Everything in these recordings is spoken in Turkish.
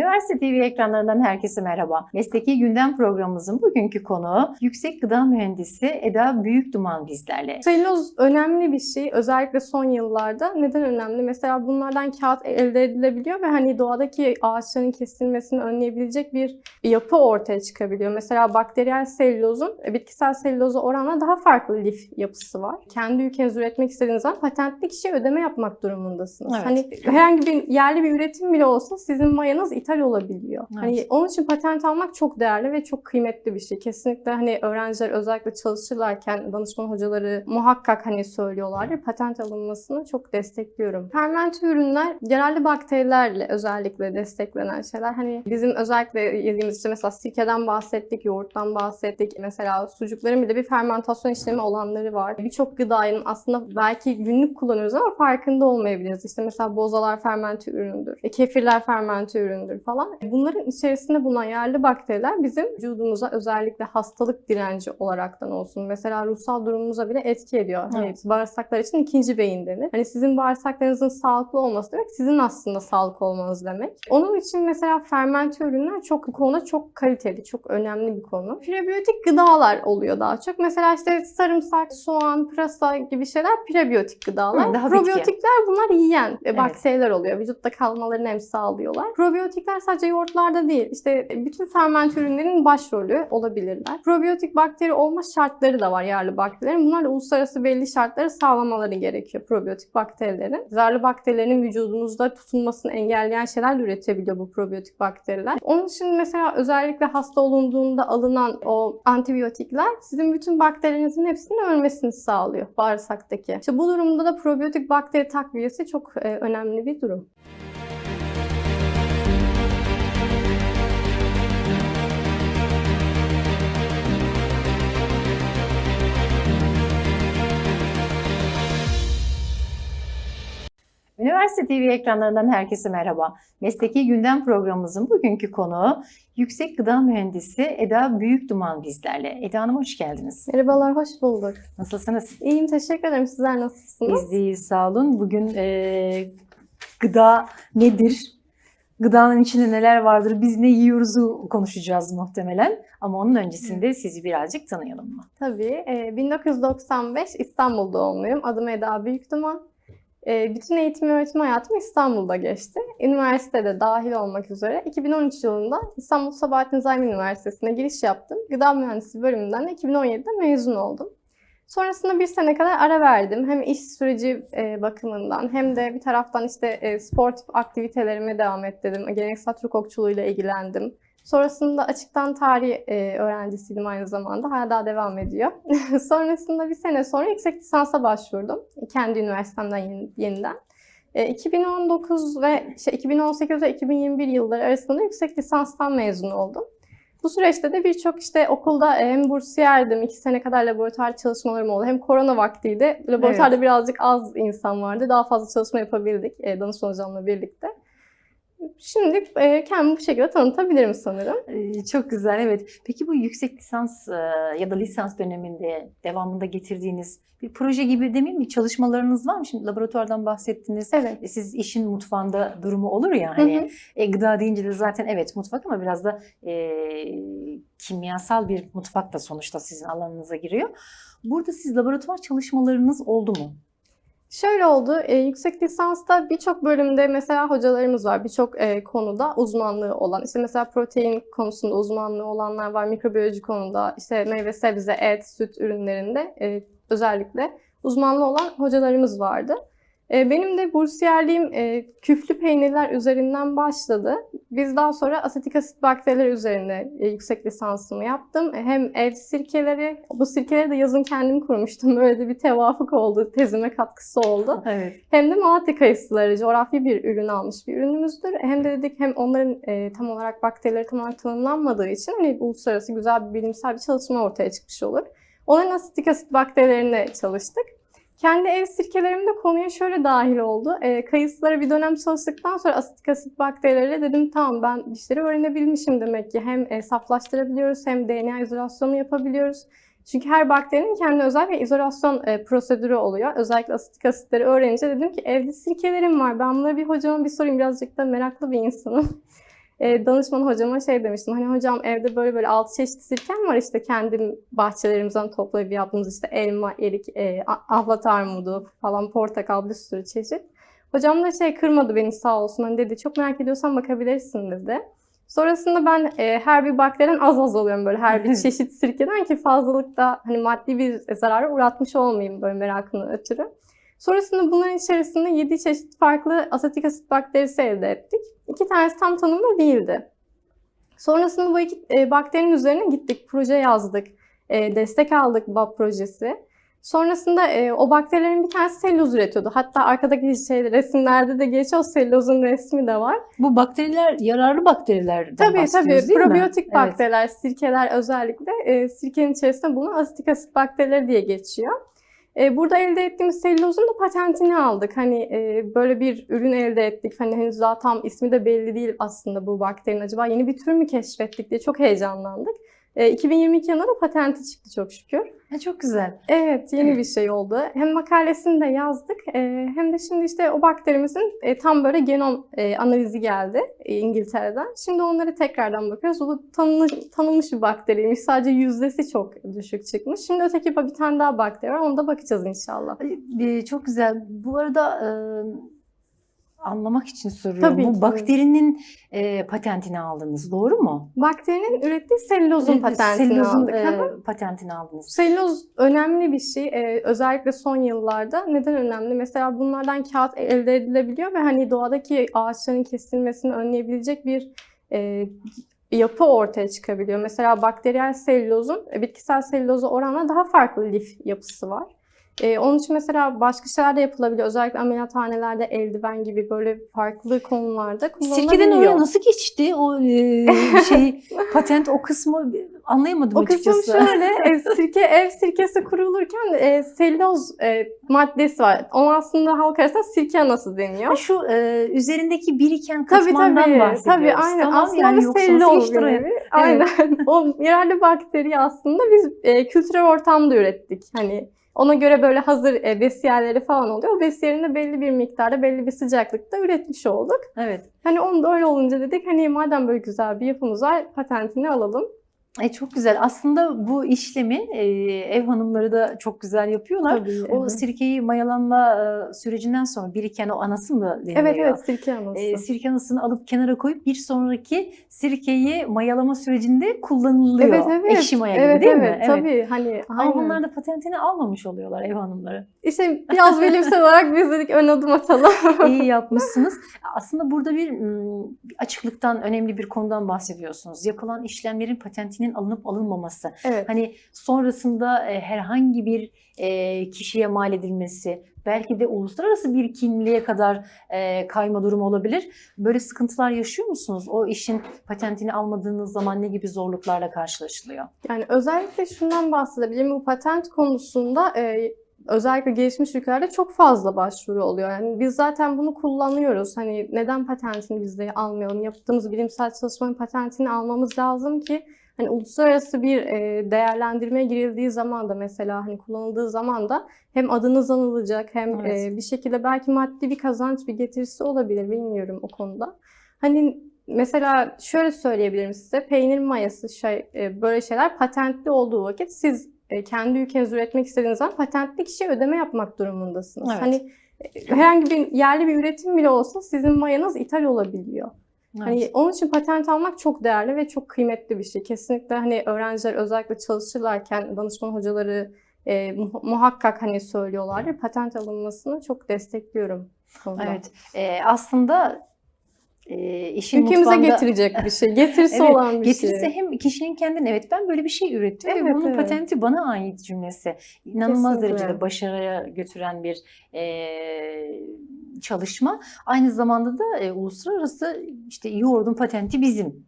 Üniversite TV ekranlarından herkese merhaba. Mesleki Gündem programımızın bugünkü konuğu Yüksek Gıda Mühendisi Eda Büyükduman bizlerle. Selüloz önemli bir şey. Özellikle son yıllarda. Neden önemli? Mesela bunlardan kağıt elde edilebiliyor ve hani doğadaki ağaçların kesilmesini önleyebilecek bir yapı ortaya çıkabiliyor. Mesela bakteriyel selülozun e, bitkisel selüloza oranla daha farklı lif yapısı var. Kendi ülkeniz üretmek istediğiniz zaman patentli kişiye ödeme yapmak durumundasınız. Evet. Hani herhangi bir yerli bir üretim bile olsa sizin mayanız ithal olabiliyor. Evet. Hani onun için patent almak çok değerli ve çok kıymetli bir şey. Kesinlikle hani öğrenciler özellikle çalışırlarken danışman hocaları muhakkak hani söylüyorlardır. Patent alınmasını çok destekliyorum. Fermente ürünler genelde bakterilerle özellikle desteklenen şeyler. Hani bizim özellikle yediğimiz işte mesela sirkeden bahsettik, yoğurttan bahsettik. Mesela sucukların bile bir fermentasyon işlemi olanları var. Birçok gıdanın aslında belki günlük kullanıyoruz ama farkında olmayabiliriz. İşte mesela bozalar fermente üründür, e, kefirler fermente üründür falan. Bunların içerisinde bulunan yerli bakteriler bizim vücudumuza özellikle hastalık direnci olaraktan olsun. Mesela ruhsal durumumuza bile etki ediyor. Hani Evet. bağırsaklar için ikinci beyin denir. Hani sizin bağırsaklarınızın sağlıklı olması demek sizin aslında sağlıklı olmanız demek. Onun için mesela fermente ürünler çok bu konuda çok kaliteli, çok önemli bir konu. Prebiyotik gıdalar oluyor daha çok. Mesela işte sarımsak, soğan, pırasa gibi şeyler prebiyotik gıdalar. Hı, daha bitki. Probiyotikler bunlar yiyen e, Evet. bakteriler oluyor. Vücutta kalmalarını hem sağlıyorlar. Probiyotikler sadece yoğurtlarda değil. İşte bütün fermente ürünlerin başrolü olabilirler. Probiyotik bakteri olma şartları da var yerli bakterilerin. Bunlar da uluslararası belli şartları sağlamaları gerekiyor probiyotik bakterilerin. Zararlı bakterilerin vücudunuzda tutunmasını engelleyen şeyler de üretebiliyor bu probiyotik bakteriler. Onun için mesela özellikle hasta olunduğunda alınan o antibiyotikler sizin bütün bakterilerinizin hepsinin ölmesini sağlıyor bağırsaktaki. İşte bu durumda da probiyotik bakteri takviyesi çok e, önemli bir durum. Üniversite TV ekranlarından herkese merhaba. Mesleki Gündem programımızın bugünkü konuğu Yüksek Gıda Mühendisi Eda Büyükduman bizlerle. Eda Hanım hoş geldiniz. Merhabalar, hoş bulduk. Nasılsınız? İyiyim, teşekkür ederim. Sizler nasılsınız? Biz iyiyiz, sağ olun. Bugün eee, gıda nedir? Gıdanın içinde neler vardır? Biz ne yiyoruzu konuşacağız muhtemelen. Ama onun öncesinde sizi birazcık tanıyalım mı? Tabii. e, 1995 İstanbul doğumluyum. Adım Eda Büyükduman. E, bütün eğitim ve öğretim hayatım İstanbul'da geçti. Üniversitede dahil olmak üzere 2013 yılında İstanbul Sabahattin Zaim Üniversitesi'ne giriş yaptım. Gıda Mühendisliği bölümünden de 2017'de mezun oldum. Sonrasında bir sene kadar ara verdim. Hem iş süreci e, bakımından hem de bir taraftan işte e, sportif aktivitelerime devam ettirdim. Geleneksel Türk okçuluğuyla ilgilendim. Sonrasında açıktan tarih e, öğrencisiydim aynı zamanda. Hala daha devam ediyor. Sonrasında bir sene sonra yüksek lisansa başvurdum. Kendi üniversitemden yeni- yeniden. E, 2019 ve şey, 2018 ve 2021 yılları arasında yüksek lisanstan mezun oldum. Bu süreçte de birçok işte okulda e, hem bursiyerdim, iki sene kadar laboratuvar çalışmalarım oldu. Hem korona vaktiydi. Laboratuvarda birazcık az insan vardı. Daha fazla çalışma yapabildik e, danışman hocamla birlikte. Şimdi e, kendimi bu şekilde tanıtabilirim sanırım. Ee, Çok güzel, evet. Peki bu yüksek lisans e, ya da lisans döneminde devamında getirdiğiniz bir proje gibi demeyeyim mi? Çalışmalarınız var mı? Şimdi laboratuvardan bahsettiniz. Evet. E, Siz işin mutfağında durumu olur ya Hı hı. hani e, gıda deyince de zaten evet mutfak ama biraz da e, kimyasal bir mutfak da sonuçta sizin alanınıza giriyor. Burada siz laboratuvar çalışmalarınız oldu mu? Şöyle oldu, e, yüksek lisansta birçok bölümde mesela hocalarımız var, birçok e, konuda uzmanlığı olan. İşte mesela protein konusunda uzmanlığı olanlar var, mikrobiyoloji konuda, işte meyve, sebze, et, süt ürünlerinde e, özellikle uzmanlığı olan hocalarımız vardı. E, benim de bursiyerliğim e, küflü peynirler üzerinden başladı. Biz daha sonra asetik asit bakteriler üzerine e, yüksek lisansımı yaptım. Hem ev sirkeleri, bu sirkeleri de yazın kendim kurmuştum. Böyle de bir tevafuk oldu, tezime katkısı oldu. Evet. Hem de Malatya kayısıları coğrafi bir ürün almış bir ürünümüzdür. Hem de dedik hem onların tam olarak bakterileri tam olarak tanımlanmadığı için hani uluslararası güzel bir bilimsel bir çalışma ortaya çıkmış olur. Onların asetik asit bakterilerine çalıştık. Kendi ev sirkelerim de konuya şöyle dahil oldu. E, kayısılara bir dönem çalıştıktan sonra asetik asit bakterileriyle dedim tamam ben işleri öğrenebilmişim demek ki. Hem e, saflaştırabiliyoruz hem DNA izolasyonu yapabiliyoruz. Çünkü her bakterinin kendi özel bir izolasyon e, prosedürü oluyor. Özellikle asetik asitleri öğrenince dedim ki evde sirkelerim var. Ben bunları bir hocama bir sorayım. Birazcık da meraklı bir insanım. e, danışman hocama şey demiştim. Hani hocam evde böyle böyle altı çeşit sirkem var işte kendim bahçelerimizden toplayıp yaptığımız işte elma, erik, e, ahlat armudu falan portakal bir sürü çeşit. Hocam da şey kırmadı beni sağ olsun. Hani dedi çok merak ediyorsan bakabilirsin dedi. Sonrasında ben e, her bir bakteriden az az alıyorum böyle her bir çeşit sirkeden ki fazlalıkta hani maddi bir zarara uğratmış olmayayım böyle merakını ötürü. Sonrasında bunların içerisinde 7 çeşit farklı asetik asit bakterisi elde ettik. İki tanesi tam tanımlı değildi. Sonrasında bu iki e, bakterinin üzerine gittik, proje yazdık, e, destek aldık BAP projesi. Sonrasında e, o bakterilerin bir tanesi selüloz üretiyordu. Hatta arkadaki şey, resimlerde de geçiyor, selülozun resmi de var. Bu bakteriler yararlı bakterilerden Tabii tabii değil mi? probiyotik Evet. bakteriler, sirkeler özellikle e, sirkenin içerisinde bulunan asitik asit bakterileri diye geçiyor. E, burada elde ettiğimiz selülozun da patentini aldık. Hani e, böyle bir ürün elde ettik. Hani henüz daha tam ismi de belli değil aslında bu bakterinin. Acaba yeni bir tür mü keşfettik diye çok heyecanlandık. E, 2022 yılında da patenti çıktı çok şükür. Ha, çok güzel. Evet, yeni bir şey oldu. Hem makalesini de yazdık, e, hem de şimdi işte o bakterimizin e, tam böyle genom e, analizi geldi e, İngiltere'den. Şimdi onları tekrardan bakıyoruz. Bu tanını- tanınmış bir bakteriymiş. Sadece yüzdesi çok düşük çıkmış. Şimdi öteki bir tane daha bakteri var. Ona da bakacağız inşallah. Ay, e, Çok güzel. Bu arada e, anlamak için soruyorum. Tabii Bu ki. bakterinin e, patentini aldınız, doğru mu? Bakterinin ürettiği selülozun E, patentini selülozun, aldık. e, Hı hı. patentini aldınız. Selüloz önemli bir şey. Ee, özellikle son yıllarda. Neden önemli? Mesela bunlardan kağıt elde edilebiliyor ve hani doğadaki ağaçların kesilmesini önleyebilecek bir e, yapı ortaya çıkabiliyor. Mesela bakteriyel selülozun e, bitkisel selüloza oranla daha farklı lif yapısı var. E, onun için mesela başka şeyler de yapılabiliyor. Özellikle ameliyathanelerde eldiven gibi böyle farklı konularda kullanılabiliyor. Sirkeden oraya nasıl geçti o e, şey patent o kısmı anlayamadım O kısım açıkçası. şöyle, e, sirke, ev sirkesi kurulurken e, selüloz e, maddesi var. Onun aslında halk arasında sirke anası Ha, deniyor. Şu e, üzerindeki biriken Tabii katmandan tabii, bahsediyoruz. tabii aynen. Tamam, aslında yani oraya? nevi. Aynen. o yararlı bakteriyi aslında biz e, kültürel ortamda ürettik. Hani ona göre böyle hazır e, besiyerleri falan oluyor. O besiyerini belli bir miktarda, belli bir sıcaklıkta üretmiş olduk. Evet. Hani onu da öyle olunca dedik hani madem böyle güzel bir yapımız var patentini alalım. E, çok güzel. Aslında bu işlemi e, ev hanımları da çok güzel yapıyorlar. Tabii. O evet. sirkeyi mayalanma e, sürecinden sonra biriken o anası mı deniliyor? Evet evet sirke anası. E, sirke anasını alıp kenara koyup bir sonraki sirkeyi mayalama sürecinde kullanılıyor. Evet evet. Ekşi maya gibi evet, değil evet, mi? Tabii hani Ama bunlar da patentini almamış oluyorlar ev hanımları. İşte biraz bilimsel olarak biz dedik ön adım atalım. İyi yapmışsınız. Aslında burada bir açıklıktan, önemli bir konudan bahsediyorsunuz. Yapılan işlemlerin patentinin alınıp alınmaması. evet. Hani sonrasında e, herhangi bir e, kişiye mal edilmesi, belki de uluslararası bir kimliğe kadar e, kayma durumu olabilir. Böyle sıkıntılar yaşıyor musunuz? O işin patentini almadığınız zaman ne gibi zorluklarla karşılaşılıyor? Yani özellikle şundan bahsedebilirim. Bu patent konusunda e, özellikle gelişmiş ülkelerde çok fazla başvuru oluyor. Yani biz zaten bunu kullanıyoruz. Hani neden patentini biz de almayalım? Yaptığımız bilimsel çalışmanın patentini almamız lazım ki hani uluslararası bir e, değerlendirmeye girildiği zaman da mesela hani kullanıldığı zaman da hem adınız anılacak hem Evet. e, bir şekilde belki maddi bir kazanç bir getirisi olabilir bilmiyorum o konuda. Hani mesela şöyle söyleyebilirim size peynir mayası şey e, böyle şeyler patentli olduğu vakit siz e, kendi ülkeniz üretmek istediğiniz zaman patentli kişiye ödeme yapmak durumundasınız. Evet. Hani herhangi bir yerli bir üretim bile olsa sizin mayanız ithal olabiliyor. Hani onun için patent almak çok değerli ve çok kıymetli bir şey. Kesinlikle hani öğrenciler özellikle çalışırlarken danışman hocaları e, mu- muhakkak hani söylüyorlardır. Patent alınmasını çok destekliyorum. konuda. Evet. E, aslında e, işin Ülkemize mutfağında- getirecek bir şey. Getirisi Evet, olan bir Getirirse şey. hem kişinin kendine evet ben böyle bir şey ürettim ve Evet, bunun evet. patenti bana ait cümlesi. İnanılmaz Kesinlikle. derecede başarıya götüren bir e, çalışma. Aynı zamanda da e, uluslararası işte yoğurdun patenti bizim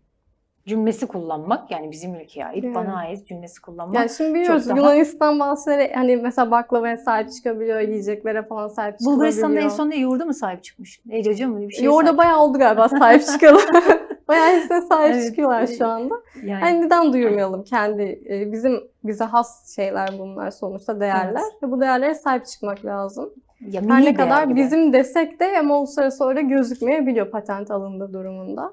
cümlesi kullanmak yani bizim ülkeye ait, Evet. bana ait cümlesi kullanmak. Yani şimdi biliyoruz daha- Yunanistan bazıları hani mesela baklavaya sahip çıkabiliyor, yiyeceklere falan sahip çıkabiliyor. Bulgaristan'da en son ne yoğurda mı sahip çıkmış? Ececiğim mi bir şey Yoğurda sahip- bayağı oldu galiba sahip çıkalı. bayağı hepsine sahip Evet. çıkıyorlar şu anda. yani, Hani neden duyurmayalım kendi e, bizim bize has şeyler bunlar sonuçta değerler Evet. ve bu değerlere sahip çıkmak lazım. Ya Her ne kadar gibi. bizim desek de ama uluslararası olarak gözükmeyebiliyor patent alındığı durumunda.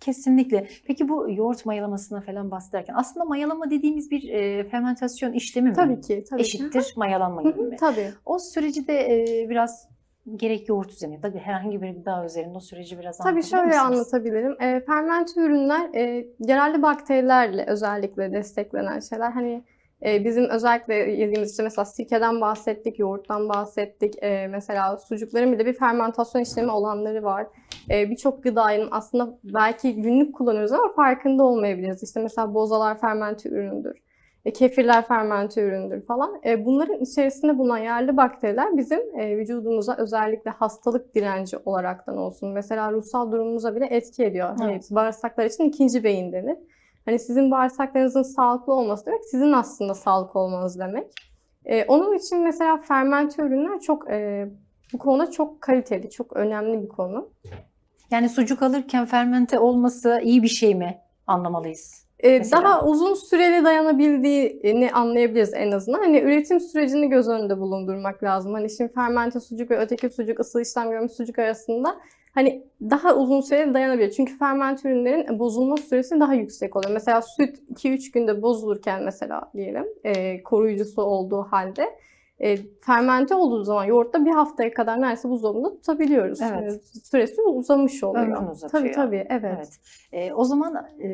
Kesinlikle. Peki bu yoğurt mayalamasına falan bahsederken aslında mayalama dediğimiz bir e, fermentasyon işlemi mi? Tabii ki. Tabii ki. Eşittir mayalanma Hı gibi mi? Tabii. O süreci de e, biraz gerek yoğurt üzerine ya da herhangi bir gıda üzerinde o süreci biraz Tabii şöyle misiniz? anlatabilirim. E, fermente ürünler e, yararlı bakterilerle özellikle desteklenen şeyler. Hani bizim özellikle yediğimiz işte mesela sirkeden bahsettik, yoğurttan bahsettik. E, mesela sucukların bile bir fermentasyon işlemi olanları var. E, Birçok gıdanın aslında belki günlük kullanıyoruz ama farkında olmayabiliriz. İşte mesela bozalar fermente üründür. E, kefirler fermente üründür falan. E, bunların içerisinde bulunan yerli bakteriler bizim e, vücudumuza özellikle hastalık direnci olaraktan olsun. Mesela ruhsal durumumuza bile etki ediyor. Hani Evet. bağırsaklar için ikinci beyin denir. Hani sizin bağırsaklarınızın sağlıklı olması demek sizin aslında sağlıklı olmanız demek. E, onun için mesela fermente ürünler çok e, bu konuda çok kaliteli, çok önemli bir konu. Yani sucuk alırken fermente olması iyi bir şey mi anlamalıyız? Ee, Mesela? daha uzun süreli dayanabildiğini anlayabiliriz en azından. Hani üretim sürecini göz önünde bulundurmak lazım. Hani şimdi fermente sucuk ve öteki sucuk, ısıl işlem görmüş sucuk arasında hani daha uzun süreli dayanabilir. Çünkü fermente ürünlerin bozulma süresi daha yüksek oluyor. Mesela süt 2-3 günde bozulurken mesela diyelim e, koruyucusu olduğu halde e, fermente olduğu zaman yoğurtta bir haftaya kadar neredeyse buzdolabında tutabiliyoruz. Evet. E, süresi uzamış oluyor. Ömrünü uzatıyor. Tabii tabii evet. Evet. E, o zaman e,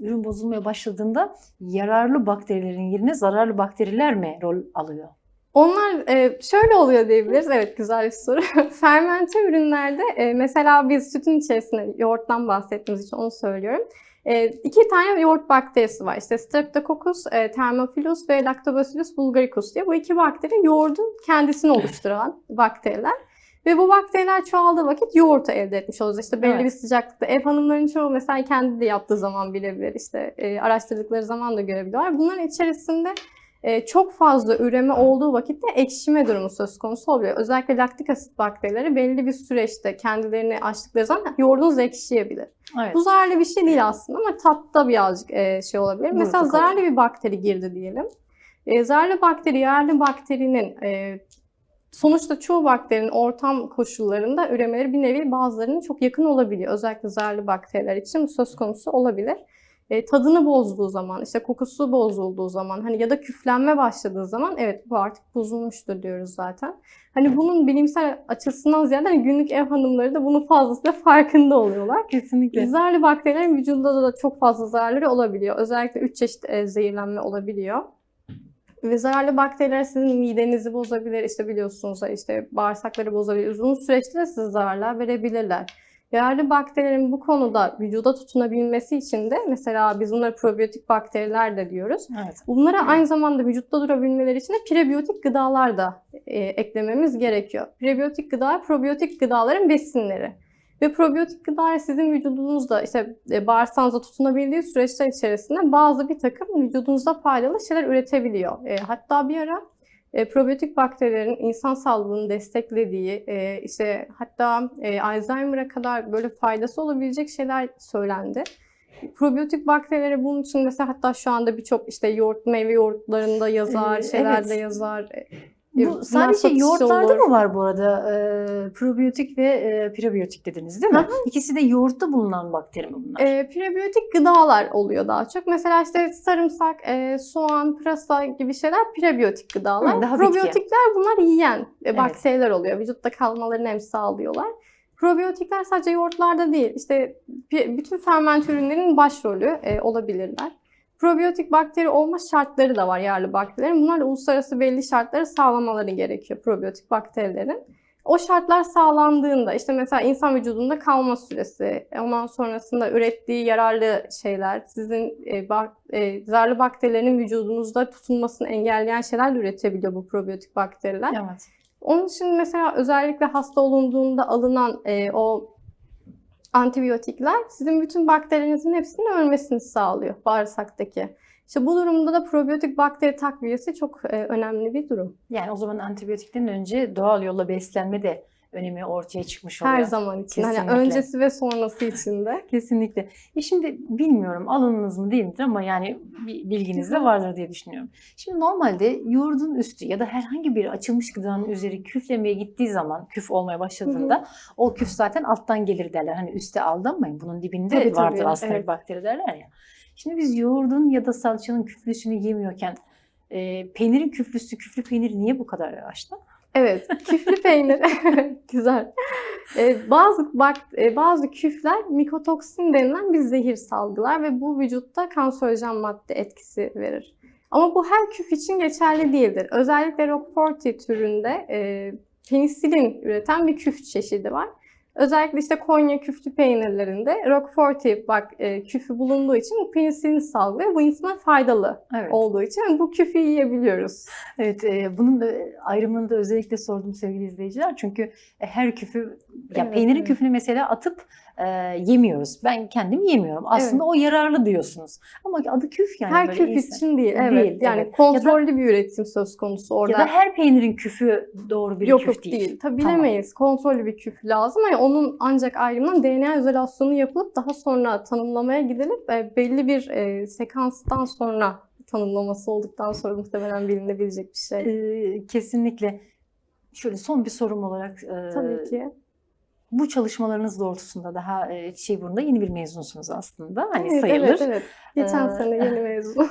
ürün bozulmaya başladığında yararlı bakterilerin yerine zararlı bakteriler mi rol alıyor? Onlar e, şöyle oluyor diyebiliriz. Evet güzel bir soru. Fermente ürünlerde e, mesela biz sütün içerisinde yoğurttan bahsettiğimiz için onu söylüyorum. E, iki tane yoğurt bakterisi var. İşte Streptococcus e, thermophilus ve Lactobacillus bulgaricus diye. Bu iki bakteri yoğurdun kendisini oluşturan bakteriler. Ve bu bakteriler çoğaldığı vakit yoğurtu elde etmiş oluruz. İşte belli Evet. bir sıcaklıkta. Ev hanımların çoğu mesela kendi de yaptığı zaman bilebilir. İşte e, araştırdıkları zaman da görebiliyorlar. Bunların içerisinde çok fazla üreme olduğu vakitte ekşime durumu söz konusu oluyor. Özellikle laktik asit bakterileri belli bir süreçte kendilerini açtıkları zaman yoğurdunuz ekşiyebilir. Evet. Bu zararlı bir şey değil aslında ama tatta birazcık e, şey olabilir. Mesela Burukluk zararlı bir bakteri girdi diyelim. E, zararlı bakteri, yararlı bakterinin e, sonuçta çoğu bakterinin ortam koşullarında üremeleri bir nevi bazılarının çok yakın olabiliyor. Özellikle zararlı bakteriler için söz konusu olabilir. E, tadını bozduğu zaman, işte kokusu bozulduğu zaman hani ya da küflenme başladığı zaman evet bu artık bozulmuştur diyoruz zaten. Hani bunun bilimsel açısından ziyade hani günlük ev hanımları da bunun fazlasıyla farkında oluyorlar. Kesinlikle. Zararlı bakterilerin vücudunda da çok fazla zararları olabiliyor. Özellikle 3 çeşit e, zehirlenme olabiliyor. Ve zararlı bakteriler sizin midenizi bozabilir. İşte biliyorsunuz işte bağırsakları bozabilir. Uzun süreçte de size zararlar verebilirler. Yararlı bakterilerin bu konuda vücuda tutunabilmesi için de mesela biz bunlara probiyotik bakteriler de diyoruz. Evet. Bunlara aynı zamanda vücutta durabilmeleri için de prebiyotik gıdalar da e, eklememiz gerekiyor. Prebiyotik gıda, probiyotik gıdaların besinleri. Ve probiyotik gıdalar sizin vücudunuzda işte e, bağırsağınıza tutunabildiği süreçler içerisinde bazı bir takım vücudunuzda faydalı şeyler üretebiliyor. E, hatta bir ara e, probiyotik bakterilerin insan sağlığını desteklediği, e, işte hatta e, Alzheimer'a kadar böyle faydası olabilecek şeyler söylendi. Probiyotik bakterileri bunun için mesela hatta şu anda birçok işte yoğurt, meyve yoğurtlarında yazar, Ee, şeylerde evet. yazar. E, Bu sadece yoğurtlarda olur. mı var bu arada? Ee, probiyotik ve e, prebiyotik dediniz değil mi? Hı İkisi de yoğurtta bulunan bakteri mi bunlar? E, prebiyotik gıdalar oluyor daha çok. Mesela işte sarımsak, e, soğan, pırasa gibi şeyler prebiyotik gıdalar. Hı, daha bitki. Probiyotikler bunlar yiyen e, Evet. bakteriler oluyor. Vücutta kalmalarını hem sağlıyorlar. Probiyotikler sadece yoğurtlarda değil. İşte bütün ferment ürünlerin başrolü e, olabilirler. Probiyotik bakteri olma şartları da var yararlı bakterilerin. Bunlar da uluslararası belli şartları sağlamaları gerekiyor probiyotik bakterilerin. O şartlar sağlandığında işte mesela insan vücudunda kalma süresi, ondan sonrasında ürettiği yararlı şeyler, sizin e, bak, e, zararlı bakterilerin vücudunuzda tutunmasını engelleyen şeyler de üretebiliyor bu probiyotik bakteriler. Evet. Onun için mesela özellikle hasta olunduğunda alınan e, o antibiyotikler sizin bütün bakterilerinizin hepsinin ölmesini sağlıyor bağırsaktaki. İşte bu durumda da probiyotik bakteri takviyesi çok e, önemli bir durum. Yani o zaman antibiyotikten önce doğal yolla beslenme de önemi ortaya çıkmış oluyor. Her zaman için. Hani Kesinlikle. öncesi ve sonrası için de. Kesinlikle. E şimdi bilmiyorum alınınız mı değil midir ama yani bir bilginiz de vardır diye düşünüyorum. Şimdi normalde yoğurdun üstü ya da herhangi bir açılmış gıdanın üzeri küflemeye gittiği zaman küf olmaya başladığında o küf zaten alttan gelir derler. Hani üste aldanmayın bunun dibinde Tabii, vardır tabii, aslında evet. bakteri derler ya. Şimdi biz yoğurdun ya da salçanın küflüsünü yemiyorken e, peynirin küflüsü, küflü peynir niye bu kadar revaçta? Evet, küflü peynir. Güzel. Ee, bazı bak e, bazı küfler mikotoksin denilen bir zehir salgılar ve bu vücutta kanserojen madde etkisi verir. Ama bu her küf için geçerli değildir. Özellikle Roquefort türünde e, penisilin üreten bir küf çeşidi var. Özellikle işte Konya küflü peynirlerinde Roquefort bak e, küfü bulunduğu için bu penisilin salgılıyor. Bu insana faydalı Evet. olduğu için bu küfü yiyebiliyoruz. Evet, e, bunun da ayrımını da özellikle sordum sevgili izleyiciler. Çünkü e, her küfü, ya Evet, peynirin evet. küfünü mesela atıp e, yemiyoruz. Ben kendim yemiyorum. Aslında o yararlı diyorsunuz. Ama adı küf yani Her küf iyisi. için değil. Evet. Değil, yani evet. kontrollü bir üretim söz konusu orada. Ya da her peynirin küfü doğru bir yok küf yok değil. değil. Tabii Tamam. bilemeyiz. Kontrollü bir küf lazım. Yani onun ancak ayrımından DNA izolasyonu yapılıp daha sonra tanımlamaya gidilip e, belli bir e, sekanstan sonra tanımlaması olduktan sonra muhtemelen bilinebilecek bir şey. E, kesinlikle. Şöyle son bir sorum olarak e, Tabii ki. Bu çalışmalarınız doğrultusunda daha e, Çiğburnu'da yeni bir mezunsunuz aslında. Hani Evet, sayılır. Evet, evet. Geçen Ee, sene yeni mezun.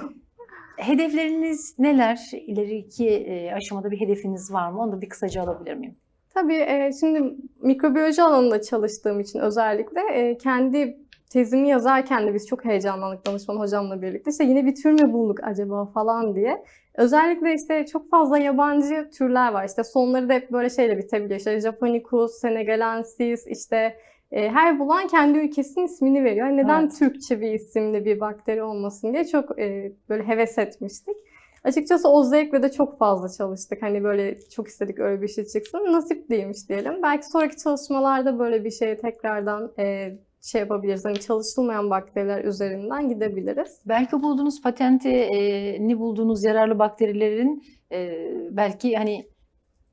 Hedefleriniz neler? İleriki e, aşamada bir hedefiniz var mı? Onu da bir kısaca alabilir miyim? Tabii e, şimdi mikrobiyoloji alanında çalıştığım için özellikle e, kendi tezimi yazarken de biz çok heyecanlandık danışman hocamla birlikte. İşte yine bir tür mü bulduk acaba falan diye. Özellikle işte çok fazla yabancı türler var. İşte sonları da hep böyle şeyle bitebiliyor. İşte Japonicus, Senegalensis, işte e, her bulan kendi ülkesinin ismini veriyor. Yani neden Evet. Türkçe bir isimli bir bakteri olmasın diye çok e, böyle heves etmiştik. Açıkçası o zevkle de çok fazla çalıştık. Hani böyle çok istedik öyle bir şey çıksın. Nasip değilmiş diyelim. Belki sonraki çalışmalarda böyle bir şeye tekrardan e, şey yapabiliriz. Hani çalışılmayan bakteriler üzerinden gidebiliriz. Belki bulduğunuz patenti, e, ni bulduğunuz yararlı bakterilerin e, belki hani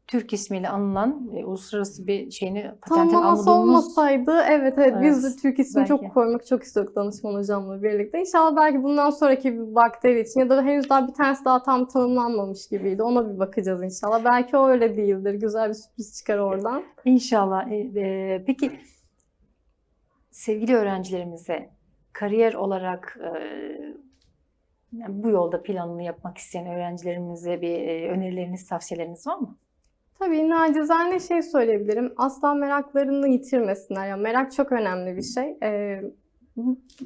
Türk ismiyle anılan e, uluslararası bir şeyini patentin Tanımlaması almadığımız olmasaydı evet evet biz Evet, de Türk ismi belki. çok koymak çok istiyorduk danışman hocamla birlikte. İnşallah belki bundan sonraki bir bakteri için ya da henüz daha bir tanesi daha tam tanımlanmamış gibiydi. Ona bir bakacağız inşallah. Belki o öyle değildir. Güzel bir sürpriz çıkar oradan. İnşallah. E, e, peki sevgili öğrencilerimize kariyer olarak e, yani bu yolda planını yapmak isteyen öğrencilerimize bir e, önerileriniz, tavsiyeleriniz var mı? Tabii nacizane şey söyleyebilirim. Asla meraklarını yitirmesinler. Yani merak çok önemli bir şey.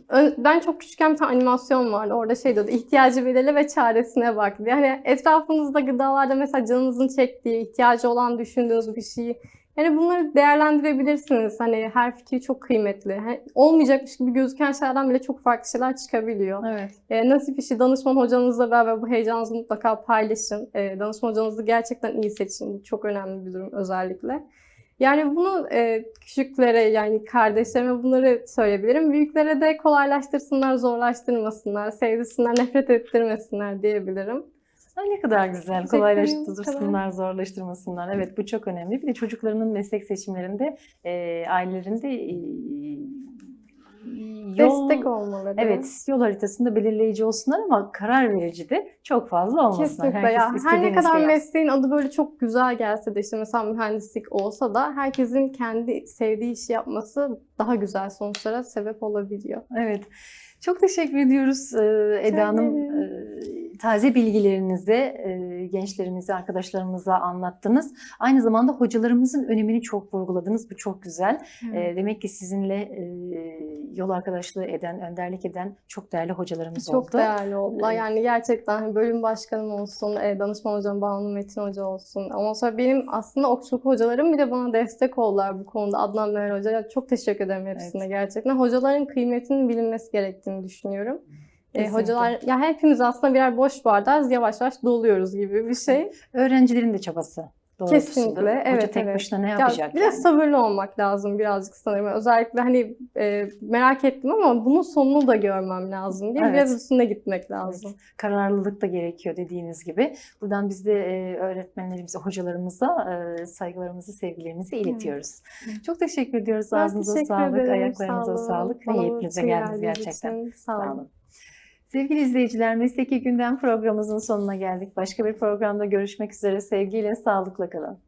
Ö- ben çok küçükken bir tane animasyon vardı. Orada şey diyordu. ihtiyacı belirle ve çaresine bak diye. Yani etrafınızda gıdalarda mesela canınızın çektiği, ihtiyacı olan düşündüğünüz bir şeyi yani bunları değerlendirebilirsiniz. Hani her fikir çok kıymetli. Hani olmayacakmış gibi gözüken şeylerden bile çok farklı şeyler çıkabiliyor. Evet. E, nasip işi danışman hocanızla beraber bu heyecanınızı mutlaka paylaşın. E, danışman hocanızı gerçekten iyi seçin. Bu çok önemli bir durum özellikle. Yani bunu e, küçüklere yani kardeşlerime bunları söyleyebilirim. Büyüklere de kolaylaştırsınlar, zorlaştırmasınlar, sevdirsinler, nefret ettirmesinler diyebilirim. Ay ne kadar güzel. Kolaylaştırsınlar, zorlaştırmasınlar. Evet bu çok önemli. Bir de çocuklarının meslek seçimlerinde, e, ailelerinde e, yol, Destek olmaları. Evet, yol haritasında belirleyici olsunlar ama karar verici de çok fazla olmasınlar. Kesinlikle Herkes ya. Her ne kadar mesleğin adı böyle çok güzel gelse de işte mesela mühendislik olsa da herkesin kendi sevdiği işi yapması daha güzel sonuçlara sebep olabiliyor. Evet. Çok teşekkür ediyoruz e, Eda Hanım. Taze bilgilerinizi e, gençlerimize, arkadaşlarımıza anlattınız. Aynı zamanda hocalarımızın önemini çok vurguladınız. Bu çok güzel. E, demek ki sizinle e, yol arkadaşlığı eden, önderlik eden çok değerli hocalarımız Çok oldu. değerli oldular. Yani gerçekten hani bölüm başkanım olsun, e, danışman hocam Banu Metin Hoca olsun. Ondan sonra benim aslında okçuluk hocalarım bir de bana destek oldular bu konuda. Adnan Meral Hoca. Çok teşekkür ederim hepsine Evet. gerçekten. Hocaların kıymetinin bilinmesi gerektiğini düşünüyorum. E, hocalar, ya hepimiz aslında birer boş bardağız, yavaş yavaş doluyoruz gibi bir şey. Öğrencilerin de çabası doğrultusunda. Kesinlikle, Hoca evet, tek evet. başına ne Ya yapacak bir de yani? sabırlı olmak lazım birazcık sanırım. Özellikle hani e, merak ettim ama bunun sonunu da görmem lazım diye Evet. biraz üstüne gitmek lazım. Evet, kararlılık da gerekiyor dediğiniz gibi. Buradan biz de e, öğretmenlerimize, hocalarımıza e, saygılarımızı, sevgilerimizi iletiyoruz. Evet. Çok teşekkür ediyoruz. Ben Ağzınıza teşekkür sağlık, ederim, ayaklarınıza sağ olun. sağlık. Bana Niyetinize için geldiniz gerçekten. için Sağ olun. Sağ olun. Sevgili izleyiciler, Mesleki Gündem programımızın sonuna geldik. Başka bir programda görüşmek üzere. Sevgiyle, sağlıkla kalın.